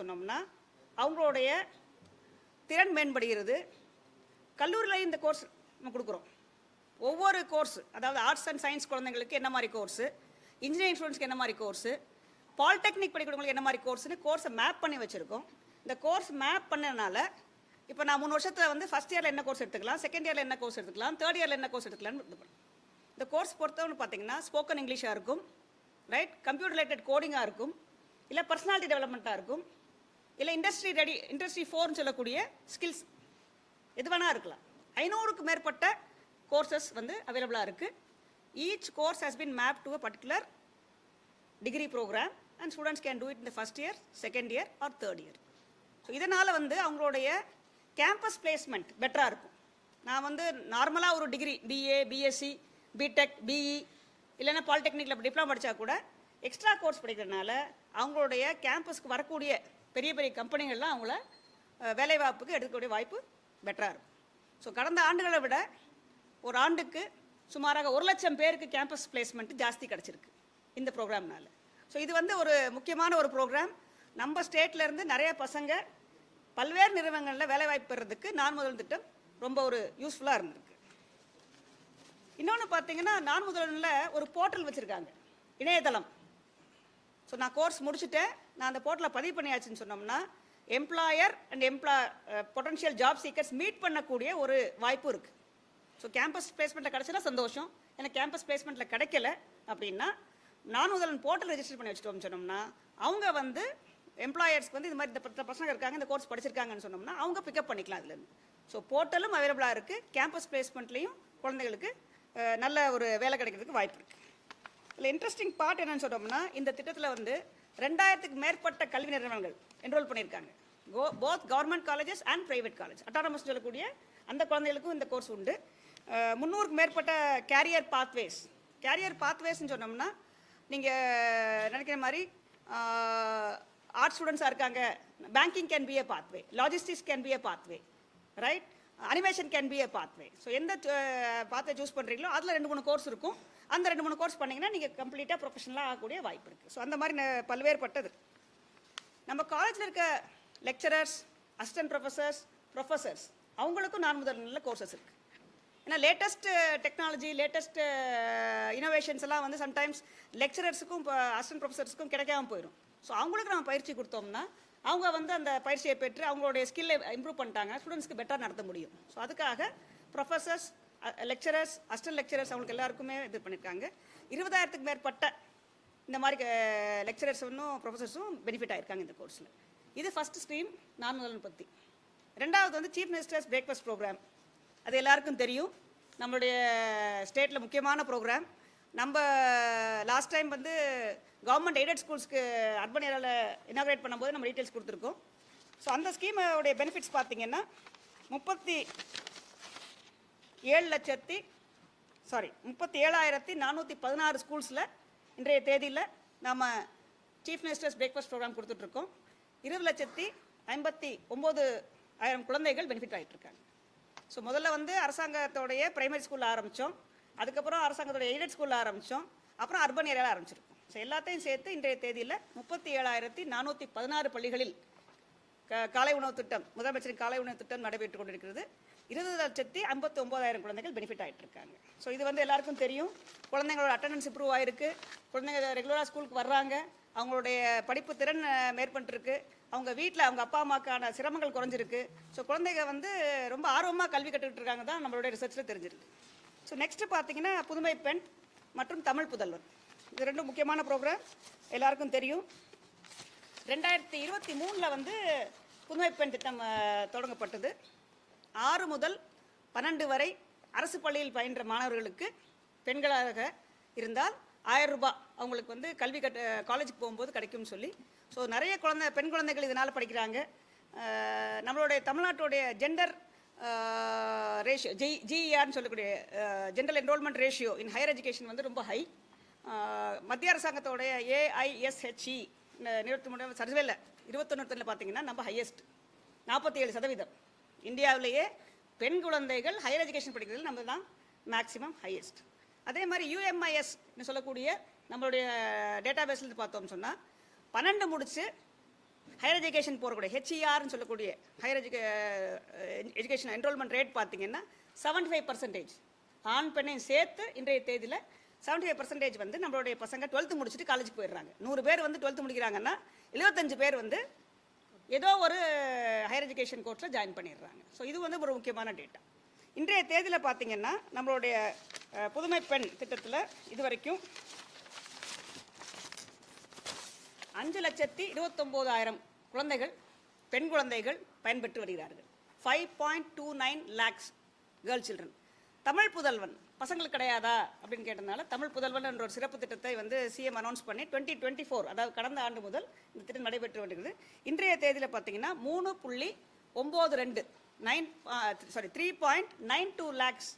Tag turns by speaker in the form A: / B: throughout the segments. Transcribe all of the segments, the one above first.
A: சொன்னோம்னா அவங்களுடைய திறன் மேம்படுகிறது. கல்லூரியில் இந்த கோர்ஸ் நம்ம கொடுக்குறோம். ஒவ்வொரு கோர்ஸ் அதாவது ஆர்ட்ஸ் அண்ட் சயின்ஸ் குழந்தைங்களுக்கு என்ன மாதிரி கோர்ஸு இன்ஜினியரிங் ஸ்டூடெண்ட்ஸ்க்கு என்ன மாதிரி கோர்ஸு பாலிடெக்னிக் படிக்கிறவங்களுக்கு என்ன மாதிரி கோர்ஸ்னு கோர்ஸை மேப் பண்ணி வச்சுருக்கோம். இந்த கோர்ஸ் மேப் பண்ணனால இப்போ நான் மூணு வருஷத்தில் வந்து ஃபஸ்ட் இயரில் என்ன கோர்ஸ் எடுத்துக்கலாம் செகண்ட் இயரில் என்ன கோர்ஸ் எடுத்துக்கலாம் தேர்ட் இயரில் என்ன கோர்ஸ் எடுத்துக்கலாம்னு இந்த கோர்ஸ் பொறுத்தவரை பார்த்தீங்கன்னா ஸ்போக்கன் இங்கிலீஷாக இருக்கும் ரைட் கம்ப்யூட்டர் ரிலேட்டட் கோடிங்காக இருக்கும் இல்லை பர்சனாலிட்டி டெவலப்மெண்ட்டாக இருக்கும். இல்லை இண்டஸ்ட்ரி ரெடி இண்டஸ்ட்ரி ஃபோர்னு சொல்லக்கூடிய ஸ்கில்ஸ் எது வேணா இருக்கலாம். ஐநூறுக்கு மேற்பட்ட கோர்சஸ் வந்து அவைலபிளாக இருக்குது each course has been map to a particular degree program and students can do it இந்த first year second year or third year so இதனால் வந்து அவங்களுடைய கேம்பஸ் பிளேஸ்மெண்ட் பெட்டராக இருக்கும். நான் வந்து நார்மலாக ஒரு degree BA BSc BTech BE இல்லைன்னா பாலிடெக்னிக்கில் டிப்ளமா படித்தா கூட எக்ஸ்ட்ரா கோர்ஸ் படிக்கிறதுனால அவங்களுடைய கேம்பஸ்க்கு வரக்கூடிய பெரிய பெரிய கம்பெனிகள்லாம் அவங்கள வேலைவாய்ப்புக்கு எடுக்கக்கூடிய வாய்ப்பு பெட்டராக இருக்கும் ஸோ கடந்த ஆண்டுகளை விட ஒரு ஆண்டுக்கு சுமாராக ஒரு லட்சம் பேருக்கு கேம்பஸ் பிளேஸ்மெண்ட்டு ஜாஸ்தி கிடச்சிருக்கு இந்த ப்ரோக்ராம்னால ஸோ இது வந்து ஒரு முக்கியமான ஒரு ப்ரோக்ராம் நம்ம ஸ்டேட்லேருந்து நிறைய பசங்க பல்வேறு நிறுவனங்களில் வேலைவாய்ப்பு பெறதுக்கு நான் முதல் திட்டம் ரொம்ப ஒரு யூஸ்ஃபுல்லாக இருந்திருக்கு. இன்னொன்று பார்த்தீங்கன்னா நான் முதல்ல ஒரு போர்ட்டல் வச்சுருக்காங்க. இணையதளம். ஸோ நான் கோர்ஸ் முடிச்சுட்டேன். நான் அந்த போர்ட்டலில் பதிவு பண்ணியாச்சுன்னு சொன்னோம்னா எம்ப்ளாயர் அண்ட் எம்ப்ளா பொட்டன்ஷியல் ஜாப் சீக்கர்ஸ் மீட் பண்ணக்கூடிய ஒரு வாய்ப்பு இருக்குது ஸோ கேம்பஸ் பிளேஸ்மெண்ட்டில் கிடச்சினா சந்தோஷம். எனக்கு கேம்பஸ் பிளேஸ்மெண்ட்டில் கிடைக்கல அப்படின்னா நான் முதலன் போர்ட்டல் ரெஜிஸ்டர் பண்ணி வச்சுட்டோம்னு சொன்னோம்னா அவங்க வந்து எம்ப்ளாயர்ஸ்க்கு வந்து இந்த மாதிரி இந்த பசங்க இருக்காங்க இந்த கோர்ஸ் படிச்சிருக்காங்கன்னு சொன்னோம்னா அவங்க பிக்கப் பண்ணிக்கலாம் அதுலேருந்து. ஸோ போர்ட்டலும் அவைலபிளாக இருக்குது கேம்பஸ் பிளேஸ்மெண்ட்லேயும் குழந்தைகளுக்கு நல்ல ஒரு வேலை கிடைக்கிறதுக்கு வாய்ப்பு இருக்குது இதில் இன்ட்ரெஸ்டிங் பார்ட் என்னன்னு சொன்னோம்னா இந்த திட்டத்தில் வந்து ரெண்டாயிரத்துக்கு மேற்பட்ட கல்வி நிறுவனங்கள் என்ரோல் பண்ணியிருக்காங்க. கோ both government colleges and private college autonomous சொல்லக்கூடிய அந்த குழந்தைகளுக்கும் இந்த கோர்ஸ் உண்டு. முந்நூறுக்கு மேற்பட்ட கேரியர் பாத்வேஸ் கேரியர் பாத்வேஸ்ன்னு சொன்னோம்னா நீங்கள் நினைக்கிற மாதிரி ஆர்ட்ஸ் ஸ்டூடெண்ட்ஸாக இருக்காங்க. Banking can be a pathway logistics can be a pathway right animation can be a pathway so எந்த பாத்வே சூஸ் பண்ணுறீங்களோ அதில் ரெண்டு மூணு கோர்ஸ் இருக்கும். அந்த ரெண்டு மூணு கோர்ஸ் பண்ணிங்கன்னா நீங்கள் கம்ப்ளீட்டாக ப்ரொஃபஷனலாக ஆகக்கூடிய வாய்ப்பு இருக்குது ஸோ அந்த மாதிரி பல்வேறுபட்டது. நம்ம காலேஜில் இருக்க லெக்சரர்ஸ் அசிஸ்டன்ட் ப்ரொஃபசர்ஸ் ப்ரொஃபசர்ஸ் அவங்களுக்கும் நான் முதல் நல்ல கோர்சஸ் இருக்குது ஏன்னா லேட்டஸ்ட்டு டெக்னாலஜி லேட்டஸ்ட்டு இனோவேஷன்ஸ் எல்லாம் வந்து சம்டைம்ஸ் லெக்சரர்ஸுக்கும் இப்போ அசிஸ்டன்ட் ப்ரொஃபசர்ஸுக்கும் கிடைக்காம போயிடும் ஸோ அவங்களுக்கு நம்ம பயிற்சி கொடுத்தோம்னா அவங்க வந்து அந்த பயிற்சியை பெற்று அவங்களுடைய ஸ்கில்லை இம்ப்ரூவ் பண்ணிட்டாங்க. ஸ்டூடெண்ட்ஸ்க்கு பெட்டராக நடத்த முடியும். ஸோ அதுக்காக ப்ரொஃபசர்ஸ் லெக்சரர்ஸ் அஸ்டல் லெக்சரர்ஸ் அவங்களுக்கு எல்லாருக்குமே இது பண்ணியிருக்காங்க இருபதாயிரத்துக்கு மேற்பட்ட இந்த மாதிரி லெக்சரர்ஸ் ஒன்றும் ப்ரொஃபசர்ஸும் பெனிஃபிட் ஆகிருக்காங்க இந்த கோர்ஸில் இது ஃபஸ்ட் ஸ்ட்ரீம் நான் முதல்வன் பற்றி ரெண்டாவது வந்து சீஃப் மினிஸ்டர்ஸ் பிரேக்ஃபாஸ்ட் ப்ரோக்ராம் அது எல்லாருக்கும் தெரியும். நம்மளுடைய ஸ்டேட்டில் முக்கியமான ப்ரோக்ராம் நம்ம லாஸ்ட் டைம் வந்து கவர்மெண்ட் எய்டட் ஸ்கூல்ஸ்க்கு அர்பன் ஏரியாவில் இனாகிரேட் பண்ணும்போது நம்ம டீட்டெயில்ஸ் கொடுத்துருக்கோம். ஸோ அந்த ஸ்கீமோடைய பெனிஃபிட்ஸ் பார்த்தீங்கன்னா முப்பத்தி ஏழு லட்சத்தி சாரி முப்பத்தி ஏழாயிரத்தி நானூற்றி பதினாறு ஸ்கூல்ஸில் இன்றைய தேதியில் நாம் சீஃப் மினிஸ்டர்ஸ் பிரேக்ஃபாஸ்ட் ப்ரோக்ராம் கொடுத்துட்ருக்கோம். இருபது லட்சத்தி ஐம்பத்தி ஒம்பது ஆயிரம் குழந்தைகள் பெனிஃபிட் ஆகிட்டுருக்காங்க ஸோ முதல்ல வந்து அரசாங்கத்தோடைய பிரைமரி ஸ்கூலில் ஆரம்பித்தோம் அதுக்கப்புறம் அரசாங்கத்தோடைய எய்டட் ஸ்கூலில் ஆரம்பித்தோம் அப்புறம் அர்பன் ஏரியாவில் ஆரம்பிச்சிருக்கோம். ஸோ எல்லாத்தையும் சேர்த்து இன்றைய தேதியில் முப்பத்தி ஏழாயிரத்தி நானூற்றி பதினாறு பள்ளிகளில் க- காலை உணவு திட்டம் முதலமைச்சரின் காலை உணவு திட்டம் நடைபெற்று கொண்டிருக்கிறது. இருபது லட்சத்தி ஐம்பத்தி ஒன்பதாயிரம் குழந்தைகள் பெனிஃபிட் ஆகிட்டு இருக்காங்க ஸோ இது வந்து எல்லாருக்கும் தெரியும். குழந்தைங்களோட அட்டண்டன்ஸ் இம்ப்ரூவ் ஆயிருக்கு. குழந்தைங்க ரெகுலராக ஸ்கூலுக்கு வர்றாங்க. அவங்களுடைய படிப்பு திறன் மேற்பட்டுருக்கு. அவங்க வீட்டில் அவங்க அப்பா அம்மாக்கான சிரமங்கள் குறைஞ்சிருக்கு. ஸோ குழந்தைங்க வந்து ரொம்ப ஆர்வமாக கல்வி கற்றுக்கிட்டு இருக்காங்க தான் நம்மளுடைய ரிசர்ச்சில் தெரிஞ்சிருக்கு. ஸோ நெக்ஸ்ட்டு பார்த்தீங்கன்னா புதுமை பெண் மற்றும் தமிழ் புதல்வர். இது ரெண்டும் முக்கியமான ப்ரோக்ராம் எல்லாருக்கும் தெரியும். ரெண்டாயிரத்தி இருபத்தி மூணில் வந்து புதுமை பெண் திட்டம் தொடங்கப்பட்டது. ஆறு முதல் பன்னெண்டு வரை அரசு பள்ளியில் பயின்ற மாணவர்களுக்கு பெண்களாக இருந்தால் ஆயிரம் ரூபாய் அவங்களுக்கு வந்து கல்வி கட்ட காலேஜுக்கு போகும்போது கிடைக்கும்னு சொல்லி. ஸோ நிறைய குழந்தை பெண் குழந்தைகள் இதனால் படிக்கிறாங்க. நம்மளுடைய தமிழ்நாட்டுடைய ஜெண்டர் ரேஷியோ ஜி ஜிஇஆர்னு சொல்லக்கூடிய general enrollment ratio in higher education வந்து ரொம்ப ஹை மத்திய அரசாங்கத்தோடைய ஏஐஎஸ்ஹெச்இ இருபத்தி மூணு சர்வேல இருபத்தொன்னு பார்த்தீங்கன்னா நம்ம ஹையஸ்ட் நாற்பத்தி ஏழு சதவீதம். இந்தியாவிலேயே பெண் குழந்தைகள் ஹையர் எஜுகேஷன் படிக்கிறதுல நம்ம தான் மேக்ஸிமம் ஹையஸ்ட் அதே மாதிரி யூஎம்ஐஎஸ்னு சொல்லக்கூடிய நம்மளுடைய டேட்டா பேஸ்லேருந்து பார்த்தோம்னு சொன்னால் பன்னெண்டு முடித்து ஹையர் எஜுகேஷன் போகக்கூடிய ஹெச்இஆர்னு சொல்லக்கூடிய ஹையர் எஜுகே எஜுகேஷன் என்ரோல்மெண்ட் ரேட் பார்த்தீங்கன்னா செவன்டி ஃபைவ் பர்சன்டேஜ் ஆண் பெண்ணையும் சேர்த்து இன்றைய தேதியில் செவன்டி ஃபைவ் பர்சன்டேஜ் வந்து நம்மளுடைய பசங்க டுவெல்த்து முடிச்சுட்டு காலேஜ் போயிடுறாங்க. நூறு பேர் வந்து டுவெல்த்து முடிக்கிறாங்கன்னா எழுபத்தஞ்சு பேர் வந்து ஏதோ ஒரு ஹையர் எஜுகேஷன் கோர்ஸில் ஜாயின் பண்ணிடுறாங்க. ஸோ இது வந்து ஒரு முக்கியமான டேட்டா இன்றைய தேதியில் பார்த்தீங்கன்னா நம்மளுடைய புதுமை பெண் திட்டத்தில் இது வரைக்கும் அஞ்சு லட்சத்தி இருபத்தொம்போதாயிரம் குழந்தைகள் பெண் குழந்தைகள் பயன்பெற்று வருகிறார்கள். Five point two nine lakhs girl children Tamil Pudhalvan பசங்களுக்கு கிடையாதா அப்படின்னு கேட்டதுனால தமிழ் புதல்வன் என்ற ஒரு சிறப்பு திட்டத்தை வந்து சிஎம் அனௌன்ஸ் பண்ணி டுவெண்ட்டி டுவெண்ட்டி ஃபோர் அதாவது கடந்த ஆண்டு முதல் இந்த திட்டம் நடைபெற்று வருகிறது இன்றைய தேதியில் பார்த்தீங்கன்னா மூணு புள்ளி ஒம்பது ரெண்டு nine sorry three point nine two lakhs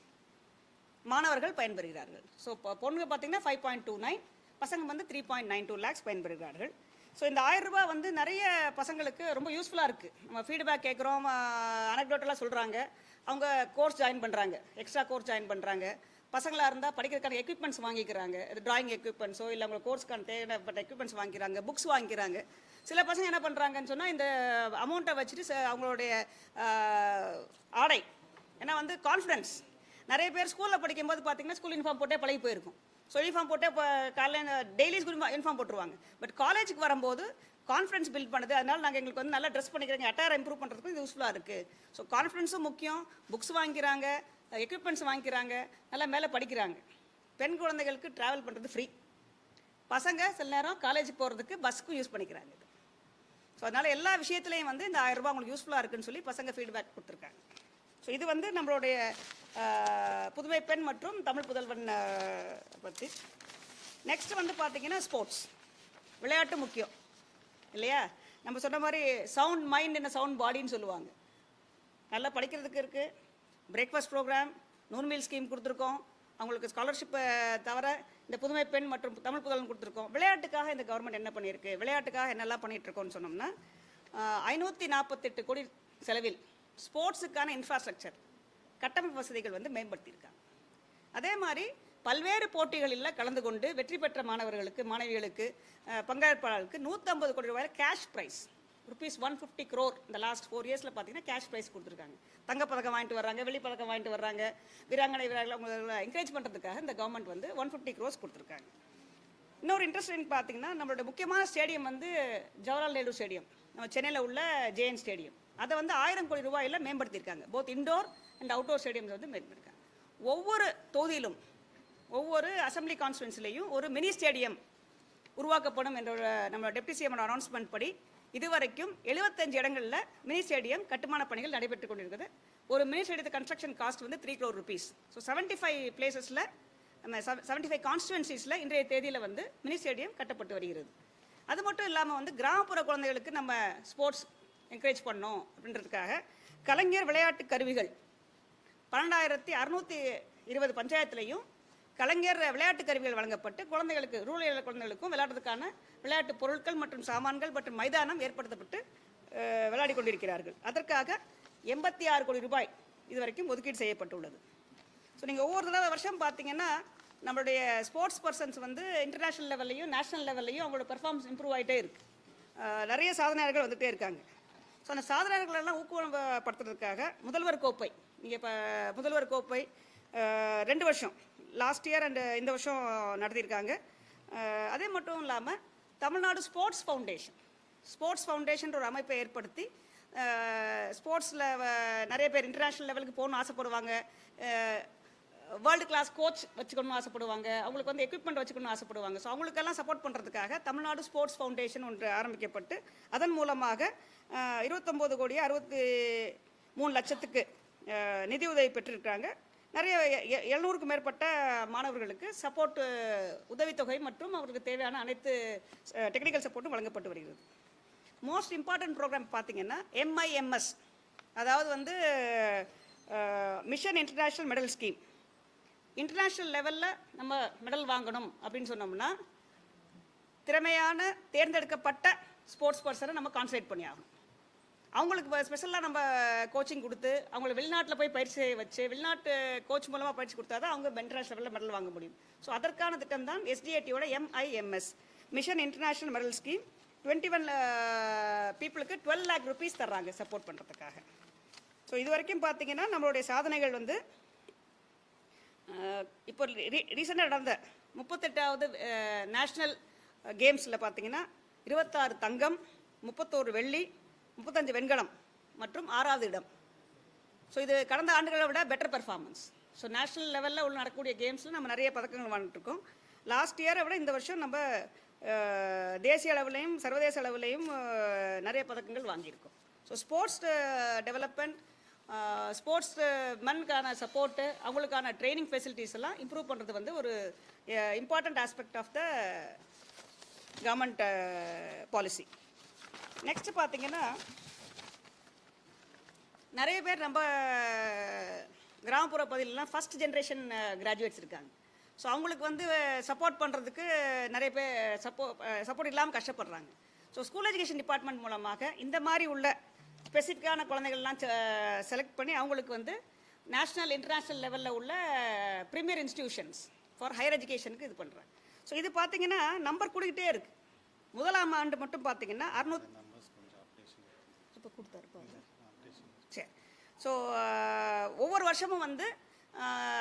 A: மாணவர்கள் பயன்பெறுகிறார்கள். ஸோ பொண்ணுங்க பார்த்தீங்கன்னா ஃபைவ் பாயிண்ட் டூ நைன் பசங்க வந்து three point nine two lakhs பயன்பெறுகிறார்கள். So இந்த ஆயிரம் ரூபாய் வந்து நிறைய பசங்களுக்கு ரொம்ப யூஸ்ஃபுல்லாக இருக்குது நம்ம ஃபீட்பேக் கேட்குறோம் அனக்டோட்டலாக சொல்கிறாங்க அவங்க கோர்ஸ் ஜாயின் பண்ணுறாங்க எக்ஸ்ட்ரா கோர்ஸ் ஜாயின் பண்ணுறாங்க பசங்களாக இருந்தால் படிக்கிறதுக்கான எக்யூப்மெண்ட்ஸ் வாங்கிக்கிறாங்க. இது டிராயிங் எக்யூப்மெண்ட்ஸோ இல்லை அவங்க கோர்ஸ்க்கான தேவைப்பட்ட எக்யூப்மெண்ட்ஸ் வாங்கிக்கிறாங்க புக்ஸ் வாங்கிக்கிறாங்க. சில பசங்க என்ன பண்ணுறாங்கன்னு சொன்னால் இந்த அமௌண்ட்டை வச்சுட்டு ச- அவங்களுடைய ஆடை. ஏன்னா வந்து கான்ஃபிடன்ஸ் நிறைய பேர் ஸ்கூலில் படிக்கும்போது பார்த்தீங்கன்னா ஸ்கூல் யூனிஃபார்ம் போட்டே பழகி போயிருக்கும். ஸோ யூனிஃபார்ம் போட்டு இப்போ காலையில் டெய்லி ஸ்கூல் யூனிஃபார்ம் போட்டுருவாங்க. பட் காலேஜுக்கு வரும்போது கான்ஃபிடன்ஸ் பில்ட் பண்ணுது. அதனால் நாங்கள் எங்களுக்கு வந்து நல்லா ட்ரெஸ் பண்ணிக்கிறோங்க. அட்டார் இம்ப்ரூவ் பண்ணுறதுக்கு இது யூஸ்ஃபுல்லாக இருக்குது ஸோ கான்ஃபிடன்ஸும் முக்கியம். புக்ஸ் வாங்கிக்கிறாங்க. எக்யூப்மெண்ட்ஸ் வாங்கிக்கிறாங்க. நல்லா மேலே படிக்கிறாங்க. பெண் குழந்தைகளுக்கு ட்ராவல் பண்ணுறது ஃப்ரீ பசங்க சில நேரம் காலேஜ் போகிறதுக்கு பஸ்க்கும் யூஸ் பண்ணிக்கிறாங்க இது. ஸோ அதனால் எல்லா விஷயத்துலையும் வந்து இந்த ஆயிரம் ரூபாய் உங்களுக்கு யூஸ்ஃபுல்லாக இருக்குன்னு சொல்லி பசங்க ஃபீட்பேக் கொடுத்துருக்காங்க. ஸோ இது வந்து நம்மளுடைய புதுமை பெண் மற்றும் தமிழ் புதல்வன் பற்றி நெக்ஸ்ட் வந்து பார்த்தீங்கன்னா ஸ்போர்ட்ஸ் விளையாட்டு முக்கியம். இல்லையா? நம்ம சொன்ன மாதிரி சவுண்ட் மைண்ட் என்ன சவுண்ட் பாடின்னு சொல்லுவாங்க. நல்லா படிக்கிறதுக்கு இருக்குது பிரேக்ஃபாஸ்ட் ப்ரோக்ராம் நூன்மீல் ஸ்கீம் கொடுத்துருக்கோம். அவங்களுக்கு ஸ்காலர்ஷிப்பை தவிர இந்த புதுமை பெண் மற்றும் தமிழ் புதல்வன் கொடுத்துருக்கோம். விளையாட்டுக்காக இந்த கவர்மெண்ட் என்ன பண்ணியிருக்கு? விளையாட்டுக்காக என்னெல்லாம் பண்ணிகிட்ருக்கோம்னு சொன்னோம்னா ஐநூற்றி நாற்பத்தெட்டு கோடி செலவில் ஸ்போர்ட்ஸுக்கான இன்ஃப்ராஸ்ட்ரக்சர் கட்டமைப்பு வசதிகள் வந்து மேம்படுத்தியிருக்காங்க. அதே மாதிரி பல்வேறு போட்டிகளில் கலந்து கொண்டு வெற்றி பெற்ற மாணவர்களுக்கு மாணவிகளுக்கு பங்கேற்பாளர்களுக்கு நூற்றம்பது கோடி ரூபாயில் cash prize rupees one fifty crore இந்த லாஸ்ட் ஃபோர் இயர்ஸில் பார்த்தீங்கன்னா கேஷ் ப்ரைஸ் கொடுத்துருக்காங்க. தங்கப்பதக்கம் வாங்கிட்டு வர்றாங்க வெள்ளிப்பதக்கம் வாங்கிட்டு வர்றாங்க. வீராங்கனை வீராங்களை என்கரேஜ் பண்ணுறதுக்காக இந்த கவர்மெண்ட் வந்து ஒன் ஃபிஃப்டி க்ரோஸ் கொடுத்துருக்காங்க. இன்னொரு இன்ட்ரெஸ்டிங் பார்த்தீங்கன்னா நம்மளோட முக்கியமான ஸ்டேடியம் வந்து ஜவஹர்லால் நேரு ஸ்டேடியம் நம்ம சென்னையில் உள்ள ஜேஎன் ஸ்டேடியம். அதை வந்து ஆயிரம் கோடி ரூபாயில் மேம்படுத்தியிருக்காங்க. Both indoor and outdoor stadiums வந்து மேம்படுத்திருக்காங்க ஒவ்வொரு தொகுதியிலும் ஒவ்வொரு அசம்பிளி கான்ஸ்டுவன்சிலையும் ஒரு மினி ஸ்டேடியம் உருவாக்கப்படும் என்ற ஒரு டெப்டி சிஎம் அனௌன்ஸ்மெண்ட் படி இதுவரைக்கும் எழுபத்தஞ்சு இடங்களில் மினி ஸ்டேடியம் கட்டுமான பணிகள் நடைபெற்று கொண்டிருக்குது. ஒரு மினி ஸ்டேடியத்து கன்ஸ்ட்ரக்ஷன் காஸ்ட் வந்து three crore rupees so seventy five பிளேசஸில் நம்ம செவன்ட்டி ஃபைவ் கான்ஸ்டுவன்சிஸில் இன்றைய தேதியில் வந்து மினி ஸ்டேடியம் கட்டப்பட்டு வருகிறது. அது மட்டும் இல்லாமல் வந்து கிராமப்புற குழந்தைகளுக்கு நம்ம ஸ்போர்ட்ஸ் என்கரேஜ் பண்ணோம் அப்படின்றதுக்காக கலைஞர் விளையாட்டு கருவிகள். பன்னெண்டாயிரத்தி அறுநூற்றி இருபது பஞ்சாயத்துலையும் கலைஞர் விளையாட்டு கருவிகள் வழங்கப்பட்டு குழந்தைகளுக்கு ரூரல் ஏரியா குழந்தைகளுக்கும் விளையாடுறதுக்கான விளையாட்டு பொருட்கள் மற்றும் சாமான்கள் மற்றும் மைதானம் ஏற்படுத்தப்பட்டு விளையாடி கொண்டிருக்கிறார்கள். அதற்காக எண்பத்தி ஆறு கோடி ரூபாய் இதுவரைக்கும் ஒதுக்கீடு செய்யப்பட்டுள்ளது. ஸோ நீங்கள் ஒவ்வொரு தடவை வருஷம் பார்த்தீங்கன்னா நம்மளுடைய ஸ்போர்ட்ஸ் பர்சன்ஸ் வந்து இன்டர்நேஷ்னல் லெவல்லையும் நேஷனல் லெவல்லையும் அவங்களோட பெர்ஃபார்மன்ஸ் இம்ப்ரூவ் ஆகிட்டே இருக்கு. நிறைய சாதனையாளர்கள் வந்துகிட்டே இருக்காங்க. ஸோ அந்த சாதனையாளர்கள் எல்லாம் ஊக்குவப்படுத்துறதுக்காக முதல்வர் கோப்பை. நீங்கள் இப்போ முதல்வர் கோப்பை ரெண்டு வருஷம். லாஸ்ட் இயர் அண்டு இந்த வருஷம் நடத்தியிருக்காங்க. அதே மட்டும் இல்லாமல் Tamil Nadu sports foundation sports foundation ஒரு அமைப்பை ஏற்படுத்தி ஸ்போர்ட்ஸில் நிறைய பேர் இன்டர்நேஷ்னல் லெவலுக்கு போகணும்னு ஆசைப்படுவாங்க. வேர்ல்டு கிளாஸ் கோச் வச்சுக்கணும்னு ஆசைப்படுவாங்க. அவங்களுக்கு வந்து எக்யூப்மெண்ட் வச்சுக்கணும்னு ஆசைப்படுவாங்க. ஸோ அவங்களுக்கெல்லாம் சப்போர்ட் பண்ணுறதுக்காக தமிழ்நாடு ஸ்போர்ட்ஸ் ஃபவுண்டேஷன் ஒன்று ஆரம்பிக்கப்பட்டு அதன் மூலமாக இருபத்தொம்போது கோடி அறுபத்தி மூணு லட்சத்துக்கு நிதியுதவி நிதி பெற்றிருக்காங்க நிறைய எ- மேற்பட்ட மாணவர்களுக்கு சப்போர்ட் உதவித்தொகை மற்றும் அவருக்கு தேவையான அனைத்து டெக்னிக்கல் சப்போர்ட்டும் வழங்கப்பட்டு வருகிறது. மோஸ்ட் இம்பார்ட்டன்ட் ப்ரோக்ராம் பார்த்தீங்கன்னா எம்ஐஎம்எஸ் அதாவது வந்து mission international medal scheme international லெவலில் நம்ம மெடல் வாங்கணும் அப்படின்னு சொன்னோம்னா திறமையான தேர்ந்தெடுக்கப்பட்ட ஸ்போர்ட்ஸ் பர்சனை நம்ம கான்சன்ட்ரேட் பண்ணி ஆகணும் அவங்களுக்கு ஸ்பெஷலாக நம்ம கோச்சிங் கொடுத்து அவங்கள வெளிநாட்டில் போய் பயிற்சி வச்சு வெளிநாட்டு கோச் மூலமாக பயிற்சி கொடுத்தா தான் அவங்க இன்டர்நேஷனல் லெவலில் மெடல் வாங்க முடியும். ஸோ அதற்கான திட்டம் தான் எஸ்டிஏடியோட MIMS mission international medal scheme twenty one பீப்புளுக்கு டுவெல் லேக் ருபீஸ் தர்றாங்க சப்போர்ட் பண்ணுறதுக்காக ஸோ இது வரைக்கும் பார்த்தீங்கன்னா நம்மளுடைய சாதனைகள் வந்து uh, இப்போ ரீசெண்டாக நடந்த முப்பத்தெட்டாவது uh, நேஷ்னல் uh, கேம்ஸில் பார்த்தீங்கன்னா இருபத்தாறு தங்கம் முப்பத்தோரு வெள்ளி முப்பத்தஞ்சு வெண்கலம் மற்றும் ஆறாவது இடம். ஸோ இது கடந்த ஆண்டுகளை விட பெட்டர் பெர்ஃபார்மன்ஸ் ஸோ நேஷனல் லெவலில் உள்ள நடக்கக்கூடிய கேம்ஸில் நம்ம நிறைய பதக்கங்கள் வாங்கிட்டுருக்கோம். லாஸ்ட் இயரை விட இந்த வருஷம் நம்ம தேசிய அளவுலையும் சர்வதேச அளவுலையும் நிறைய பதக்கங்கள் வாங்கியிருக்கோம். ஸோ ஸ்போர்ட்ஸ் டெவலப்மெண்ட் ஸ்போர்ட்ஸ் மனுக்கான சப்போர்ட்டு அவங்களுக்கான ட்ரைனிங் ஃபெசிலிட்டிஸ் எல்லாம் இம்ப்ரூவ் பண்ணுறது வந்து ஒரு important aspect of the government policy next பார்த்தீங்கன்னா நிறைய பேர் நம்ம கிராமப்புற பகுதியிலலாம் ஃபர்ஸ்ட் ஜென்ரேஷன் கிராஜுவேட்ஸ் இருக்காங்க. ஸோ அவங்களுக்கு வந்து சப்போர்ட் பண்ணுறதுக்கு நிறைய பேர் சப்போ சப்போர்ட் இல்லாமல் கஷ்டப்படுறாங்க. ஸோ ஸ்கூல் எஜுகேஷன் டிபார்ட்மெண்ட் மூலமாக இந்த மாதிரி உள்ள ஸ்பெசிஃபிக்கான குழந்தைகள்லாம் செலக்ட் பண்ணி அவங்களுக்கு வந்து நேஷ்னல் இன்டர்நேஷ்னல் லெவலில் உள்ள ப்ரீமியர் இன்ஸ்டிடியூஷன்ஸ் ஃபார் ஹையர் எஜுகேஷனுக்கு இது பண்ணுறாங்க ஸோ இது பார்த்தீங்கன்னா நம்பர் கூடிக்கிட்டே இருக்குது முதலாம் ஆண்டு மட்டும் பார்த்தீங்கன்னா அறுநூத்தி இப்போ கொடுத்தாருப்பா சரி. ஸோ ஒவ்வொரு வருஷமும் வந்து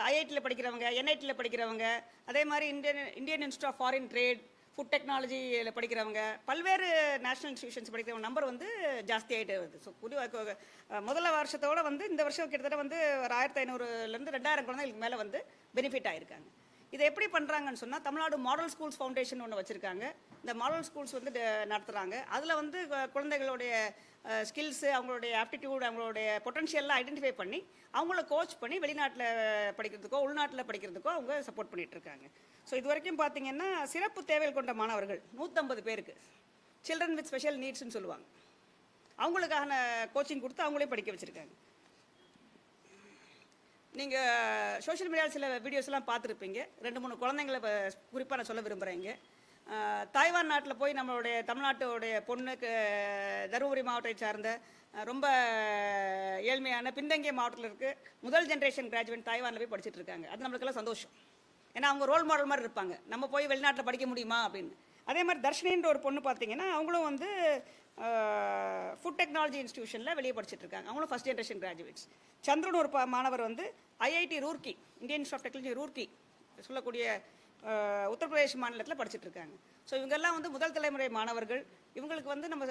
A: ஐஐடியில் படிக்கிறவங்க என்ஐடியில் படிக்கிறவங்க அதே மாதிரி Indian Indian institute of foreign trade food டெக்னாலஜியில் படிக்கிறவங்க பல்வேறு நேஷனல் இன்ஸ்டியூஷன்ஸ் படிக்கிறவங்க நம்பர் வந்து ஜாஸ்தி ஆகிட்டே வருது. ஸோ புது முதல்ல வருஷத்தோட வந்து இந்த வருஷம் கிட்டத்தட்ட வந்து ஒரு ஆயிரத்தி ஐநூறுலேருந்து ரெண்டாயிரம் குழந்தைகளுக்கு மேலே வந்து பெனிஃபிட் ஆகிருக்காங்க இதை எப்படி பண்ணுறாங்கன்னு சொன்னால் தமிழ்நாடு மாடல் ஸ்கூல்ஸ் ஃபவுண்டேஷன் ஒன்று வச்சுருக்காங்க. இந்த மாடல் ஸ்கூல்ஸ் வந்து நடத்துகிறாங்க அதில் வந்து குழந்தைகளுடைய ஸ்கில்ஸு அவங்களுடைய ஆப்டிடியூட் அவங்களுடைய பொட்டன்ஷியல்லாம் ஐடென்டிஃபை பண்ணி அவங்கள கோச் பண்ணி வெளிநாட்டில் படிக்கிறதுக்கோ உள்நாட்டில் படிக்கிறதுக்கோ அவங்க சப்போர்ட் பண்ணிகிட்ருக்காங்க இருக்காங்க. ஸோ இது வரைக்கும் பார்த்தீங்கன்னா சிறப்பு தேவைகள் கொண்ட மாணவர்கள் நூற்றம்பது பேருக்கு சில்ட்ரன் வித் ஸ்பெஷல் நீட்ஸ்னு சொல்லுவாங்க. அவங்களுக்கான கோச்சிங் கொடுத்து அவங்களே படிக்க வச்சுருக்காங்க. நீங்கள் சோஷியல் மீடியாவில் சில வீடியோஸ்லாம் பார்த்துருப்பீங்க. ரெண்டு மூணு குழந்தைங்களை குறிப்பாக நான் சொல்ல விரும்புகிறேங்க தாய்வான் நாட்டில் போய் நம்மளுடைய தமிழ்நாட்டுடைய பொண்ணுக்கு தருமபுரி மாவட்டத்தை சார்ந்த ரொம்ப ஏழ்மையான பின்தங்கிய மாவட்டத்தில் இருக்கு முதல் ஜென்ரேஷன் கிராஜுவேட் தாய்வானில் போய் படிச்சுட்டு இருக்காங்க. அது நம்மளுக்கெல்லாம் சந்தோஷம். ஏன்னா அவங்க ரோல் மாடல் மாதிரி இருப்பாங்க. நம்ம போய் வெளிநாட்டில் படிக்க முடியுமா அப்படின்னு. அதே மாதிரி தர்ஷினின்ற ஒரு பொண்ணு பார்த்தீங்கன்னா அவங்களும் வந்து ஃபுட் டெக்னாலஜி இன்ஸ்டியூஷனில் வெளியே படிச்சுட்டு இருக்காங்க. அவங்களும் ஃபஸ்ட் ஜென்ரேஷன் கிராஜுவேட்ஸ் சந்திரன் ஒரு மாணவர் வந்து IIT Roorkee Indian institute of technology Roorkee சொல்லக்கூடிய உத்தரப்பிரதேஷ் மாநிலத்தில் படிச்சுட்டு இருக்காங்க ஸோ இவங்கெல்லாம் வந்து முதல் தலைமுறை மாணவர்கள். இவங்களுக்கு வந்து நம்ம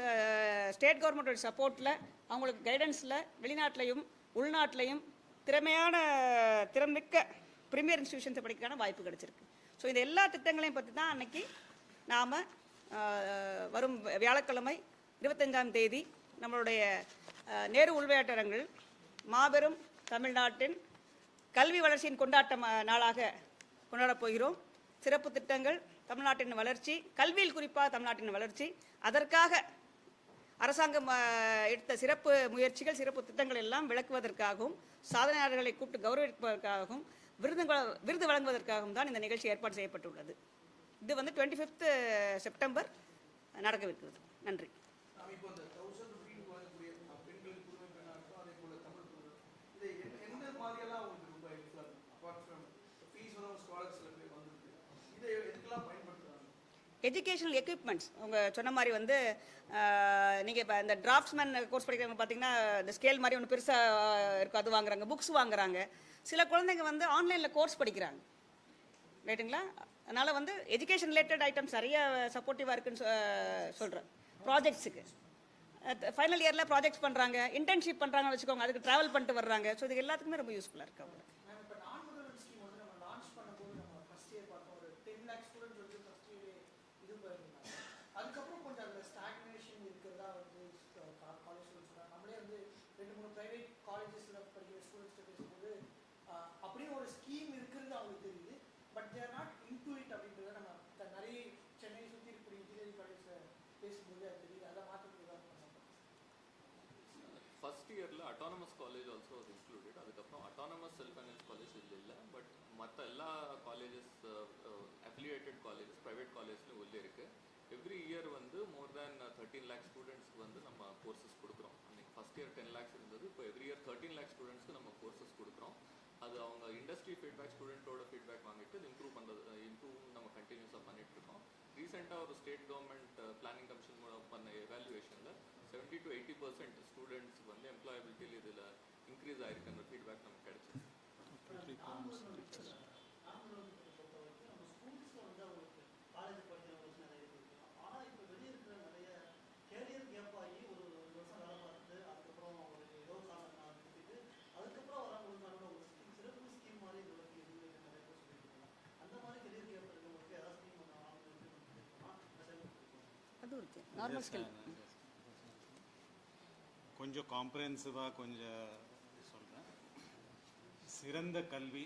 A: ஸ்டேட் கவர்மெண்டோட சப்போர்ட்டில் அவங்களுக்கு கைடன்ஸில் வெளிநாட்டிலையும் உள்நாட்டிலையும் திறமையான திறமிக்க ப்ரீமியர் இன்ஸ்டியூஷன்ஸை படிக்கிறதுக்கான வாய்ப்பு கிடைச்சிருக்கு. ஸோ இந்த எல்லா திட்டங்களையும் பற்றி தான் அன்னைக்கு நாம் வரும் வியாழக்கிழமை இருபத்தஞ்சாம் தேதி நம்மளுடைய நேரு உள்விளையாட்டரங்கள் மாபெரும் தமிழ்நாட்டின் கல்வி வளர்ச்சியின் கொண்டாட்ட நாளாக கொண்டாடப் போகிறோம். சிறப்பு திட்டங்கள் தமிழ்நாட்டின் வளர்ச்சி கல்வியில் குறிப்பாக தமிழ்நாட்டின் வளர்ச்சி. அதற்காக அரசாங்கம் எடுத்த சிறப்பு முயற்சிகள் சிறப்பு திட்டங்கள் எல்லாம் விளக்குவதற்காகவும் சாதனையாளர்களை கூப்பிட்டு கௌரவிப்பதற்காகவும் விருது விருது வழங்குவதற்காகவும் தான் இந்த நிகழ்ச்சி ஏற்பாடு செய்யப்பட்டுள்ளது. இது வந்து டுவெண்ட்டி ஃபிஃப்த் செப்டம்பர் நடக்கவிருக்கிறது. நன்றி
B: நாம் இப்போ இந்த தௌசண்ட் ருபீஸ் வழங்கக்கூடிய அஹ், பெண்களுக்கு புதுமை பெண்ணாகட்டும் அதே போல தமிழ் புதுமை இதை எந்த- எந்த மாதிரியெல்லாம் உங்களுக்கு ரொம்ப யூஸ்ஃபுல்லாக அப்பார்ட் ஃப்ரம் ஃபீஸ் வந்து ஸ்காலர்ஸ் சில பேர் வந்திருக்கு இதை எதுக்கெல்லாம் பயன்படுத்துறாங்க
A: எஜுகேஷனல் எக்யூப்மெண்ட்ஸ் அவங்க சொன்ன மாதிரி வந்து நீங்கள் இப்போ இந்த டிராஃப்ட்ஸ்மேன் கோர்ஸ் படிக்கிறவங்க பார்த்தீங்கன்னா இந்த ஸ்கேல் மாதிரி ஒன்று பெருசாக இருக்கும். அது வாங்குறாங்க புக்ஸ் வாங்குறாங்க. சில குழந்தைங்க வந்து ஆன்லைனில் கோர்ஸ் படிக்கிறாங்க. ரைட்டுங்களா அதனால் வந்து எஜுகேஷன் ரிலேட்டட் ஐட்டம்ஸ் நிறைய சப்போர்ட்டிவாக இருக்குன்னு சொல்கிறேன் ப்ராஜெக்ட்ஸுக்கு ஃபைனல் இயரில் ப்ராஜெக்ட்ஸ் பண்ணுறாங்க இன்டர்ன்ஷிப் பண்ணுறாங்கன்னு வச்சுக்கோங்க அதுக்கு ட்ராவல் பண்ணிட்டு வர்றாங்க. ஸோ இது எல்லாத்துக்குமே ரொம்ப யூஸ்ஃபுல்லாக இருக்குது அவங்களுக்கு
C: மேம் இப்போ நான் முதல்வர் ஸ்கீம் வந்து நம்ம லான்ச் பண்ணும்போது நம்ம ஃபர்ஸ்ட் இயர் பார்த்தோம் ஒரு டென் லேக் ஸ்டூடெண்ட்ஸ் வந்து ஃபர்ஸ்ட் இயர் இது பண்ணியிருந்தாங்க அதுக்கப்புறம் கொஞ்சம் அந்த ஸ்டாக்னேஷன் இருக்கிறதா வந்து காலேஜ் ஸ்டூடெண்ட்ஸ் சொன்னாங்க நம்மளே வந்து ரெண்டு மூணு ப்ரைவேட் காலேஜஸில் படிக்கிற ஸ்டூடெண்ட்ஸ்ட்டு பேசும்போது ஆஹ், அப்படியே ஒரு ஸ்கீம் இருக்கிறது அவங்களுக்கு தெரியுது but they're not into it அப்படின்றத நம்ம த- நிறைய சென்னை சுற்றி இருக்கக்கூடிய இன்ஜினியரிங் காலேஜில் பேசும்போது அது தெரியுது அதை மாற்றத்துக்கு தான் பண்ணணும்
D: ஃபர்ஸ்ட் இயரில் அட்டானமஸ் காலேஜ் ஆல்சோ அது இன்க்ளூடட் அதுக்கப்புறம் அட்டானமஸ் செல்ஃப் ஃபைனான்ஸ் காலேஜ் இல்லை. பட் மற்ற எல்லா காலேஜஸ் அஃபிலியேட்டட் காலேஜஸ் ப்ரைவேட் காலேஜ்லையும் உள்ளே இருக்குது எவ்ரி இயர் வந்து மோர் தேன் தேர்ட்டீன் லேக் ஸ்டூடெண்ட்ஸ்க்கு வந்து நம்ம கோர்சஸ் கொடுக்குறோம். அன்றைக்கி ஃபஸ்ட் இயர் டென் லேக்ஸ் இருந்தது. இப்போ எவ்ரி இயர் தேர்ட்டீன் லேக் ஸ்டூடெண்ட்ஸ்க்கு நம்ம கோர்சஸ் கொடுக்குறோம். அது அவங்க இண்டஸ்ட்ரி ஃபீட்பேக் ஸ்டூடெண்ட்டோட ஃபீட்பேக் வாங்கிட்டு அது இம்ப்ரூவ் பண்ணுறது இம்ப்ரூவ் நம்ம கண்டினியூஸாக பண்ணிட்டு இருக்கோம். ரீசெண்டாக ஒரு ஸ்டேட் கவர்மெண்ட் பிளானிங் கமிஷன் மூலம் பண்ண எவாலுவேஷனில் seventy to eighty percent students வந்து எம்ப்ளாயபிலிட்டியில் இதில் இன்க்ரீஸ் ஆயிருக்குன்ற ஃபீட்பேக் நமக்கு கிடைச்சிது
C: ஆம்புலன்ஸ் பொறுத்த வரைக்கும் நம்ம ஸ்கூல்ஸில் வந்து அவங்களுக்கு காலேஜ் படிக்கிறவங்களுக்கு நிறைய இருக்கு. ஆனால் இப்போ வெளியே இருக்கிற நிறைய கேரியர் கேப் ஆகி ஒரு வருஷம் வேலை பார்த்துட்டு அதுக்கப்புறம் ஒரு ஏதோ காரணம் நிறுத்திட்டு அதுக்கப்புறம் வரவங்களுக்கான ஒரு ஸ்கீம் சிறப்பு ஸ்கீம் மாதிரி இது வரைக்கும் எதுவுமே இல்லை, நிறைய பேர் சொல்லிட்டு இருக்காங்க அந்த மாதிரி கேரியர் கேப் இருக்கவங்களுக்கு ஏதாவது ஸ்கீம்
A: அதுவும் இருக்கு நார்மல் ஸ்கில்
E: கொஞ்சம் காம்ப்ரஹென்சிவாக கொஞ்சம் சொல்கிறேன் சிறந்த கல்வி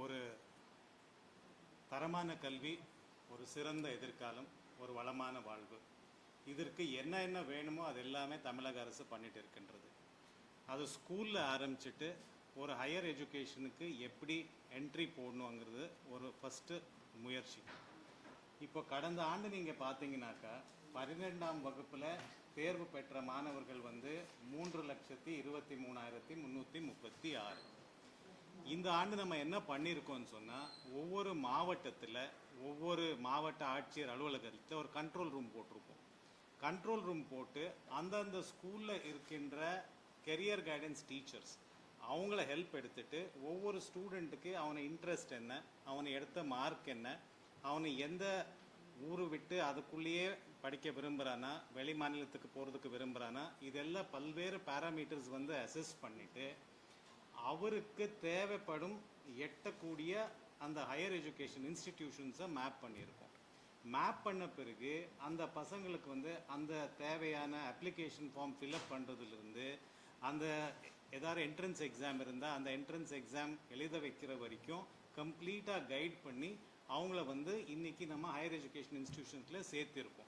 E: ஒரு தரமான கல்வி ஒரு சிறந்த எதிர்காலம் ஒரு வளமான வாழ்வு. இதற்கு என்ன என்ன வேணுமோ அது எல்லாமே தமிழக அரசு பண்ணிட்டு இருக்கின்றது. அது ஸ்கூலில் ஆரம்பிச்சிட்டு ஒரு ஹையர் எஜுகேஷனுக்கு எப்படி என்ட்ரி போடணுங்கிறது ஒரு ஃபஸ்ட்டு முயற்சி. இப்போ கடந்த ஆண்டு நீங்கள் பார்த்தீங்கன்னாக்கா பன்னிரெண்டாம் வகுப்பில் தேர்வு பெற்ற மாணவர்கள் வந்து மூன்று லட்சத்தி இருபத்தி மூணாயிரத்தி முந்நூற்றி முப்பத்தி ஆறு. இந்த ஆண்டு நம்ம என்ன பண்ணியிருக்கோம்னு சொன்னால் ஒவ்வொரு மாவட்டத்தில் ஒவ்வொரு மாவட்ட ஆட்சியர் அலுவலகத்தில் ஒரு கண்ட்ரோல் ரூம் போட்டிருப்போம். கண்ட்ரோல் ரூம் போட்டு அந்தந்த ஸ்கூலில் இருக்கின்ற கெரியர் கைடன்ஸ் டீச்சர்ஸ் அவங்கள ஹெல்ப் எடுத்துட்டு ஒவ்வொரு ஸ்டூடெண்ட்டுக்கு அவனை இன்ட்ரெஸ்ட் என்ன அவனை எடுத்த மார்க் என்ன அவனை எந்த ஊர் விட்டு அதுக்குள்ளேயே படிக்க விரும்புகிறானா வெளி மாநிலத்துக்கு போகிறதுக்கு விரும்புகிறானா இதெல்லாம் பல்வேறு பேராமீட்டர்ஸ் வந்து அசஸ் பண்ணிவிட்டு அவருக்கு தேவைப்படும் எட்டக்கூடிய அந்த ஹையர் எஜுகேஷன் இன்ஸ்டிடியூஷன்ஸை மேப் பண்ணியிருக்கோம். மேப் பண்ண பிறகு அந்த பசங்களுக்கு வந்து அந்த தேவையான அப்ளிகேஷன் ஃபார்ம் ஃபில்அப் பண்ணுறதுலேருந்து அந்த ஏதாவது என்ட்ரன்ஸ் எக்ஸாம் இருந்தால் அந்த என்ட்ரன்ஸ் எக்ஸாம் எழுத வைக்கிற வரைக்கும் கம்ப்ளீட்டாக கைட் பண்ணி அவங்கள வந்து இன்றைக்கி நம்ம ஹையர் எஜுகேஷன் இன்ஸ்டிடியூஷன்ஸில் சேர்த்துருக்கோம்.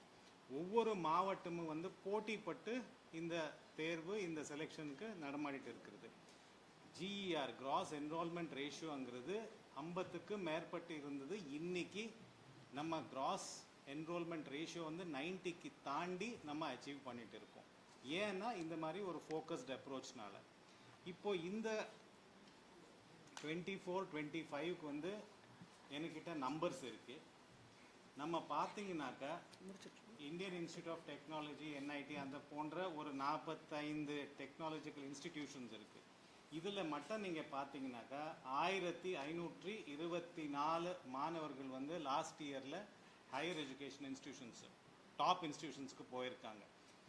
E: ஒவ்வொரு மாவட்டமும் வந்து போட்டிப்பட்டு இந்த தேர்வு இந்த செலெக்ஷனுக்கு நடமாடிட்டு இருக்கிறது. ஜிஇஆர் கிராஸ் என்ரோல்மெண்ட் ரேஷியோங்கிறது ஐம்பத்துக்கு மேற்பட்டு இருந்தது. இன்னைக்கு நம்ம கிராஸ் என்ரோல்மெண்ட் ரேஷியோ வந்து நைன்ட்டிக்கு தாண்டி நம்ம அச்சீவ் பண்ணிட்டு இருக்கோம். ஏன்னா இந்த மாதிரி ஒரு ஃபோக்கஸ்ட் அப்ரோச்னால இப்போ இந்த டுவெண்ட்டி ஃபோர் டுவெண்ட்டி ஃபைவ்க்கு வந்து என்கிட்ட நம்பர்ஸ் இருக்குது நம்ம பார்த்தீங்கன்னாக்கா Indian institute of technology NIT அந்த போன்ற ஒரு நாற்பத்தைந்து டெக்னாலஜிக்கல் இன்ஸ்டிடியூஷன்ஸ் இருக்கு. இதில் மட்டும் நீங்கள் பார்த்தீங்கன்னாக்கா ஆயிரத்தி ஐநூற்றி இருபத்தி நாலு மாணவர்கள் வந்து லாஸ்ட் இயரில் ஹையர் எஜுகேஷன் இன்ஸ்டியூஷன்ஸ் டாப் இன்ஸ்டியூஷன்ஸுக்கு போயிருக்காங்க.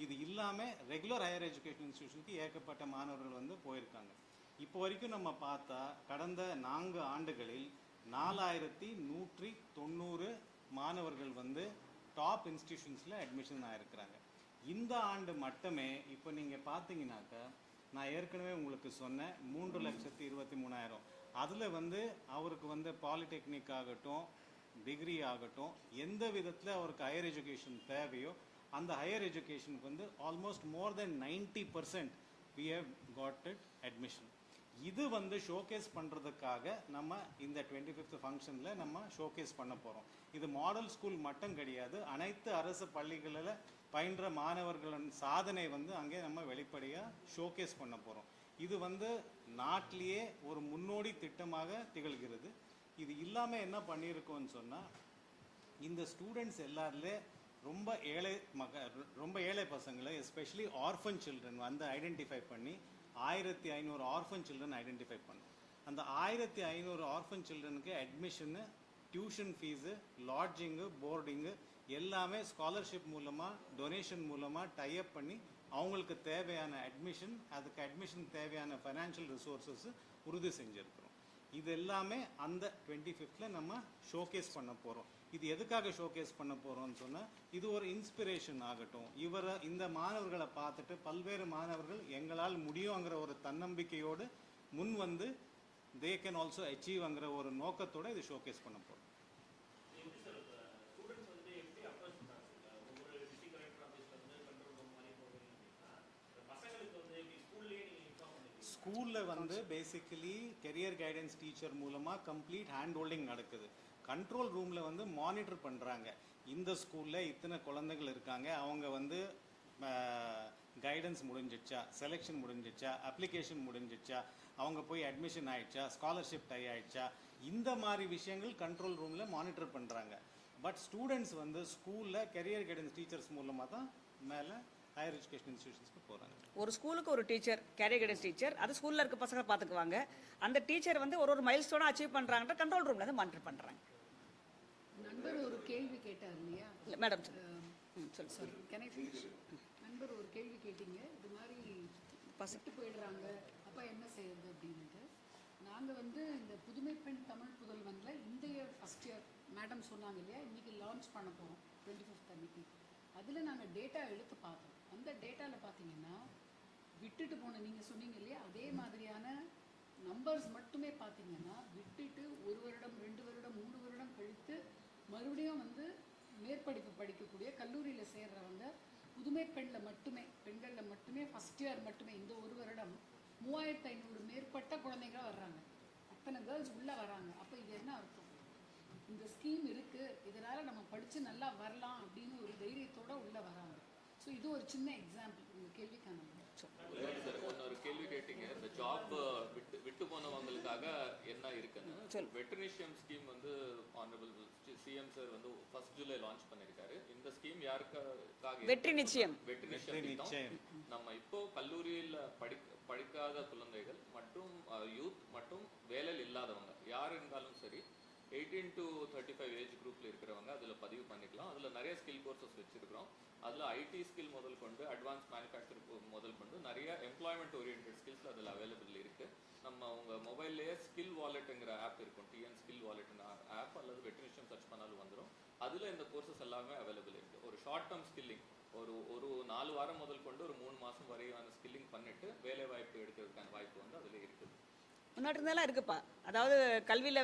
E: இது இல்லாமல் ரெகுலர் ஹையர் எஜுகேஷன் இன்ஸ்டியூஷனுக்கு ஏகப்பட்ட மாணவர்கள் வந்து போயிருக்காங்க. இப்போ வரைக்கும் நம்ம பார்த்தா கடந்த நான்கு ஆண்டுகளில் நாலாயிரத்தி நூற்றி தொண்ணூறு மாணவர்கள் வந்து டாப் இன்ஸ்டிடியூஷன்ஸில் அட்மிஷன் ஆயிருக்கிறாங்க இந்த ஆண்டு மட்டுமே இப்போ நீங்கள் பார்த்தீங்கன்னாக்கா நான் ஏற்கனவே உங்களுக்கு சொன்னேன் மூன்று லட்சத்தி இருபத்தி மூணாயிரம். அதில் வந்து அவருக்கு வந்து பாலிடெக்னிக் ஆகட்டும் டிகிரி ஆகட்டும் எந்த விதத்தில் அவருக்கு ஹையர் எஜுகேஷன் தேவையோ அந்த ஹையர் எஜுகேஷனுக்கு வந்து almost more than ninety percent we have got it admission இது வந்து ஷோகேஸ் பண்ணுறதுக்காக நம்ம இந்த டுவெண்ட்டி ஃபிஃப்த் ஃபங்க்ஷனில் நம்ம ஷோகேஸ் பண்ண போகிறோம் இது மாடல் ஸ்கூல் மட்டும் கிடையாது. அனைத்து அரசு பள்ளிகளில் பயின்ற மாணவர்களின் சாதனை வந்து அங்கே நம்ம வெளிப்படையாக ஷோகேஸ் பண்ண போகிறோம் இது வந்து நாட்டிலேயே ஒரு முன்னோடி திட்டமாக திகழ்கிறது. இது இல்லாமல் என்ன பண்ணியிருக்கோன்னு சொன்னால் இந்த ஸ்டூடெண்ட்ஸ் எல்லாருலே ரொம்ப ஏழை மக பசங்களை எஸ்பெஷலி ஆர்ஃபன் சில்ட்ரன் வந்து ஐடென்டிஃபை பண்ணி ஆயிரத்தி ஐநூறு ஆர்ஃபன் சில்ட்ரன் ஐடென்டிஃபை பண்ணோம் அந்த ஆயிரத்தி ஐநூறு orphan சில்ட்ரனுக்கு admission tuition fees lodging boarding எல்லாமே ஸ்காலர்ஷிப் மூலமாக டொனேஷன் மூலமாக டைப் பண்ணி அவங்களுக்கு தேவையான அட்மிஷன் அதுக்கு அட்மிஷன் தேவையான ஃபைனான்ஷியல் ரிசோர்ஸஸ் உறுதி செஞ்சுருக்கிறோம். இது எல்லாமே அந்த டுவெண்ட்டி ஃபிஃப்த்தில் நம்ம ஷோகேஸ் பண்ண போகிறோம் இது எதுக்காக ஷோகேஸ் பண்ண போகிறோம்னு சொன்னால் இது ஒரு இன்ஸ்பிரேஷன் ஆகட்டும். இவரை இந்த மாணவர்களை பார்த்துட்டு பல்வேறு மாணவர்கள் எங்களால் முடியுங்கிற ஒரு தன்னம்பிக்கையோடு முன் வந்து தே கேன் ஆல்சோ அச்சீவ்ங்கிற ஒரு நோக்கத்தோட இது ஷோகேஸ் பண்ண போகிறோம்
F: எப்படி சார் இப்போ ஸ்டூடெண்ட்ஸ் வந்து எப்படி அப்ரோச் பண்ணுறாங்க சார் ஒவ்வொரு டிஸ்ட்ரிக்ட் கலெக்டர் ஆஃபீஸ்ல வந்து கண்ட்ரோல் ரூம் மாதிரி போகிறீங்க அப்படின்னா இந்த பசங்களுக்கு வந்து எப்படி ஸ்கூல்லேயே நீங்கள் இன்ஃபார்ம் பண்ணிருக்கீங்க
E: ஸ்கூலில் வந்து பேசிக்கலி கெரியர் கைடன்ஸ் டீச்சர் மூலமாக கம்ப்ளீட் ஹேண்ட் ஹோல்டிங் நடக்குது கண்ட்ரோல் ரூமில் வந்து மானிட்டர் பண்ணுறாங்க இந்த ஸ்கூலில் இத்தனை குழந்தைகள் இருக்காங்க. அவங்க வந்து கைடன்ஸ் முடிஞ்சிச்சா செலெக்ஷன் முடிஞ்சிச்சா அப்ளிகேஷன் முடிஞ்சிச்சா அவங்க போய் அட்மிஷன் ஆயிடுச்சா? ஸ்காலர்ஷிப் டை ஆயிடுச்சா? இந்த மாதிரி விஷயங்கள் கண்ட்ரோல் ரூமில் மானிட்டர் பண்ணுறாங்க பட் ஸ்டூடெண்ட்ஸ் வந்து ஸ்கூலில் கெரியர் கைடன்ஸ் டீச்சர்ஸ் மூலமாக தான் மேலே ஹையர் எஜுகேஷன் இன்ஸ்டியூஷன்ஸ்க்கு போகிறாங்க
A: ஒரு ஸ்கூலுக்கு ஒரு டீச்சர் கேரியர் கைடன்ஸ் டீச்சர் அது ஸ்கூலில் இருக்க பசங்க பார்த்துக்குவாங்க அந்த டீச்சர் வந்து ஒரு ஒரு மைல் ஸ்டோனாக அச்சீவ் பண்ணுறாங்கன்ற கண்ட்ரோல் ரூமில் வந்து மானிட்டர் பண்ணுறாங்க
G: நண்பர் ஒரு கேள்வி கேட்டார் இல்லையா?
A: இல்லை மேடம் சொல்லு
G: சாரி கேன் ஐ ஃபினிஷ் நண்பர் ஒரு கேள்வி கேட்டீங்க. இது மாதிரி பசிட்டு போயிடுறாங்க. அப்போ என்ன செய்யறது அப்படின்ட்டு நாங்கள் வந்து இந்த புதுமை பெண் தமிழ் புதல்வன்ல இந்த இயர் ஃபஸ்ட் இயர் மேடம் சொன்னாங்க இல்லையா? இன்னைக்கு லான்ச் பண்ண போகிறோம் டுவெண்ட்டி ஃபிஃப்த் அன்னைக்கு. அதில் நாங்கள் டேட்டா எடுத்து பார்த்தோம். அந்த டேட்டாவில் பார்த்தீங்கன்னா விட்டுட்டு போன நீங்கள் சொன்னீங்க இல்லையா? அதே மாதிரியான நம்பர்ஸ் மட்டுமே பார்த்தீங்கன்னா விட்டுட்டு ஒரு வருடம் ரெண்டு வருடம் மூணு வருடம் கழித்து மறுபடியும் வந்து மேற்படிப்பு படிக்கக்கூடிய கல்லூரியில் சேர்றவங்க புதுமை பெண்ணில் மட்டுமே பெண்களில் மட்டுமே ஃபஸ்ட் இயர் மட்டுமே இந்த ஒரு வருடம் மூவாயிரத்து ஐநூறு மேற்பட்ட குழந்தைங்க வர்றாங்க. அத்தனை கேர்ள்ஸ் உள்ளே வராங்க அப்போ இது என்ன அர்த்தம்? இந்த ஸ்கீம் இருக்கு. இதனால நம்ம படிச்சு நல்லா வரலாம் அப்படின்னு ஒரு தைரியத்தோட உள்ள வராங்க. ஸோ இது ஒரு சின்ன எக்ஸாம்பிள் உங்க கேள்விக்கான
D: இன்னொரு கேள்வி கேட்டீங்க. இந்த ஜாப் விட்டு விட்டு போனவங்களுக்காக என்ன இருக்குன்னு? வெட்டரினிஷியம் ஸ்கீம் வந்து ஆனரபிள் சிஎம் சார் வந்து ஃபர்ஸ்ட் ஜூலை லான்ச் பண்ணிருக்காரு. இந்த ஸ்கீம் யாருக்காக?
A: வெற்றி நிச்சயம்.
E: வெற்றி நிச்சயம்.
D: நம்ம இப்போ கல்லூரியில் படிக்க படிக்காத குழந்தைகள் மற்றும் யூத் மற்றும் வேலையில் இல்லாதவங்க யார் இருந்தாலும் சரி eighteen to thirty five age குரூப்ல இருக்கிறவங்க அதில் பதிவு பண்ணிக்கலாம். அதில் நிறைய ஸ்கில் கோர்சஸ் வச்சிருக்கிறோம். அதில் ஐடி ஸ்கில் முதல் கொண்டு அட்வான்ஸ் மேனுஃபேக்சர் முதல் கொண்டு நிறைய எம்ப்ளாய்மெண்ட் ஓரியன்ட் ஸ்கில்ஸ் அதில் அவைலபிள் இருக்கு. நம்ம உங்க மொபைல்லேயே ஸ்கில் வாலெட்டுங்கிற ஆப் இருக்கும். டிஎன் ஸ்கில் வாலெட் ஆப் அல்லது வெட்டினிஷன் சர்ச் பண்ணாலும் வந்துடும் அதில் இந்த கோர்சஸ் எல்லாமே அவைலபிள் இருக்கு. ஒரு ஷார்ட் டேர்ம் ஸ்கில்லிங் ஒரு ஒரு நாலு வாரம் முதல் கொண்டு ஒரு மூணு மாசம் வரையான ஸ்கில்லிங் பண்ணிட்டு வேலை வாய்ப்பு எடுக்கிறதுக்கான வாய்ப்பு வந்து அதில் இருக்குது.
A: முன்னாடி இருந்தெல்லாம் இருக்குப்பா. அதாவது கல்வியில்